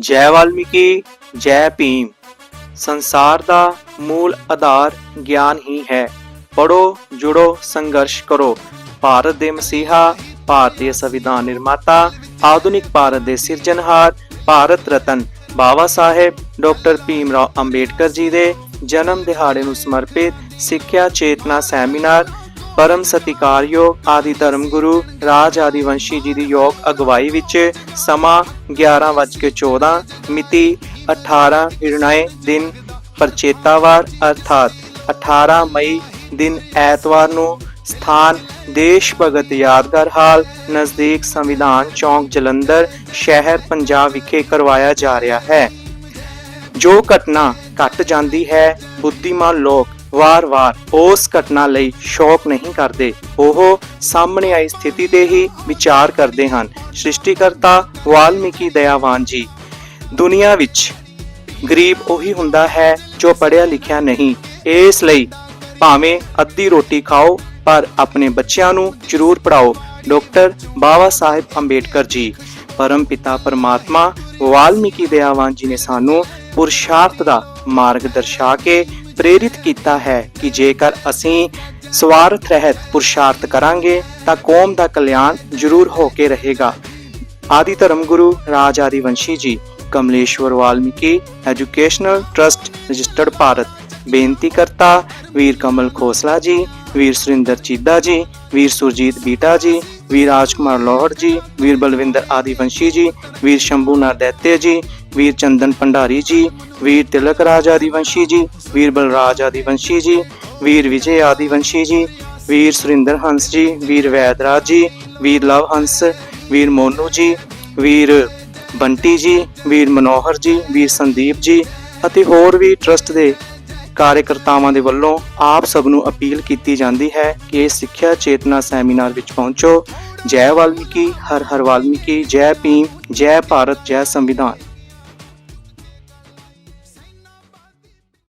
ਜੈ ਵਾਲਮੀਕੀ, ਜੈ ਭੀਮ। ਸੰਸਾਰ ਦਾ ਮੂਲ ਆਧਾਰ ਗਿਆਨ ਹੀ ਹੈ। ਪੜੋ ਜੁੜੋ, ਸੰਘਰਸ਼ ਕਰੋ। ਭਾਰਤ ਦੇ ਮਸੀਹਾ ਭਾਰਤੀ ਸੰਵਿਧਾਨ ਨਿਰਮਾਤਾ, ਆਧੁਨਿਕ ਭਾਰਤ ਦੇ ਸਿਰਜਣਹਾਰ, ਭਾਰਤ ਰਤਨ ਬਾਬਾ ਸਾਹਿਬ, ਡਾਕਟਰ ਭੀਮ ਰਾਓ ਅੰਬੇਡਕਰ ਜੀ ਦੇ ਜਨਮ ਦਿਹਾੜੇ ਨੂੰ ਸਮਰਪਿਤ ਸਿੱਖਿਆ ਚੇਤਨਾ ਸੈਮੀਨਾਰ ਪਰਮ ਸਤਿਕਾਰਯੋਗ ਆਦਿ ਧਰਮ ਗੁਰੂ ਰਾਜ ਆਦਿਵੰਸ਼ੀ ਜੀ ਦੀ ਯੋਗ ਅਗਵਾਈ ਵਿੱਚ ਸਮਾਂ 11:14 ਮਿਤੀ 18 ਨਿਰਣੈ ਦਿਨ ਪਰਚੇਤਾਵਾਰ ਅਰਥਾਤ 18 ਮਈ ਦਿਨ ਐਤਵਾਰ ਨੂੰ ਸਥਾਨ ਦੇਸ਼ ਭਗਤ ਯਾਦਗਾਰ ਹਾਲ ਨਜ਼ਦੀਕ ਸੰਵਿਧਾਨ ਚੌਂਕ ਜਲੰਧਰ, ਸ਼ਹਿਰ ਪੰਜਾਬ ਵਿਖੇ ਕਰਵਾਇਆ ਜਾ ਰਿਹਾ ਹੈ। ਜੋ ਘਟਨਾ ਘਟ ਜਾਂਦੀ ਹੈ, ਬੁੱਧੀਮਾਨ ਲੋਕ ਵਾਰ-ਵਾਰ ਉਸ ਘਟਨਾ ਲਈ ਸ਼ੌਕ ਨਹੀਂ ਕਰਦੇ। ਉਹ ਸਾਹਮਣੇ ਆਈ ਸਥਿਤੀ ਤੇ ਹੀ ਵਿਚਾਰ ਕਰਦੇ ਹਨ। ਸ੍ਰਿਸ਼ਟੀਕਰਤਾ ਵਾਲਮੀਕੀ ਦਇਆਵਾਨ ਜੀ, ਦੁਨੀਆ ਵਿੱਚ ਗਰੀਬ ਉਹੀ ਹੁੰਦਾ ਹੈ ਜੋ ਪੜ੍ਹਿਆ ਲਿਖਿਆ ਨਹੀਂ। ਇਸ ਲਈ ਭਾਵੇਂ ਅੱਧੀ ਰੋਟੀ ਖਾਓ, ਪਰ ਆਪਣੇ ਬੱਚਿਆਂ ਨੂੰ ਜ਼ਰੂਰ ਪੜਾਓ ਡਾਕਟਰ ਬਾਬਾ ਸਾਹਿਬ ਅੰਬੇਡਕਰ ਜੀ, ਪਰਮ ਪਿਤਾ ਪਰਮਾਤਮਾ, ਵਾਲਮੀਕੀ ਦਇਆਵਾਨ ਜੀ ਨੇ ਸਾਨੂੰ ਪੁਰਸ਼ਾਰਥ ਦਾ ਮਾਰਗ ਦਰਸਾ ਕੇ ਪ੍ਰੇਰਿਤ ਕੀਤਾ ਹੈ ਕਿ ਜੇਕਰ ਅਸੀਂ ਸਵਾਰਥ ਰਹਿਤ ਪੁਰਸ਼ਾਰਥ ਕਰਾਂਗੇ, ਤਾਂ ਕੌਮ ਦਾ ਕਲਿਆਣ ਜ਼ਰੂਰ ਹੋ ਕੇ ਰਹੇਗਾ। ਆਦਿ ਧਰਮ Guru Raj Adivanshi ji, Kamleshwar Valmiki, educational trust registered Bharat. ਬੇਨਤੀ ਕਰਤਾ, ਵੀਰ ਕਮਲ ਖੋਸਲਾ ਜੀ, ਵੀਰ ਸੁਰਿੰਦਰ ਚੀਦਾ ਜੀ, ਵੀਰ ਸੁਰਜੀਤ ਬੀਟਾ ਜੀ, ਵੀਰ ਰਾਜ ਕੁਮਾਰ ਲੋਹੜ ਜੀ, ਵੀਰ ਬਲਵਿੰਦਰ ਆਦਿਵੰਸ਼ੀ ਜੀ, ਵੀਰ ਸ਼ੰਭੂ ਨਰਦੈਤੇ ਜੀ ਵੀਰ ਚੰਦਨ ਭੰਡਾਰੀ ਜੀ, ਵੀਰ ਤਿਲਕ ਰਾਜ ਆਦਿਵੰਸ਼ੀ ਜੀ, ਵੀਰ ਬਲਰਾਜ ਆਦਿਵੰਸ਼ੀ ਜੀ, ਵੀਰ ਵਿਜੇ ਆਦਿਵੰਸ਼ੀ ਜੀ, ਵੀਰ ਸੁਰਿੰਦਰ ਹੰਸ ਜੀ, ਵੀਰ ਵੈਦਰਾਜ ਜੀ, ਵੀਰ ਲਵ ਹੰਸ, ਵੀਰ ਮੋਨੂ ਜੀ, ਵੀਰ ਬੰਟੀ ਜੀ, ਵੀਰ ਮਨੋਹਰ ਜੀ, ਵੀਰ ਸੰਦੀਪ ਜੀ ਅਤੇ ਹੋਰ ਵੀ ਟਰਸਟ ਦੇ ਕਾਰਜਕਰਤਾਵਾਂ ਦੇ ਵੱਲੋਂ ਆਪ ਸਭ ਨੂੰ ਅਪੀਲ ਕੀਤੀ ਜਾਂਦੀ ਹੈ ਕਿ ਇਸ ਸਿੱਖਿਆ ਚੇਤਨਾ ਸੈਮੀਨਾਰ ਵਿੱਚ ਪਹੁੰਚੋ। ਜੈ ਵਾਲਮੀਕੀ, ਹਰ ਹਰ ਵਾਲਮੀਕੀ, ਜੈ ਭੀਮ, ਜੈ ਭਾਰਤ, ਜੈ ਸੰਵਿਧਾਨ।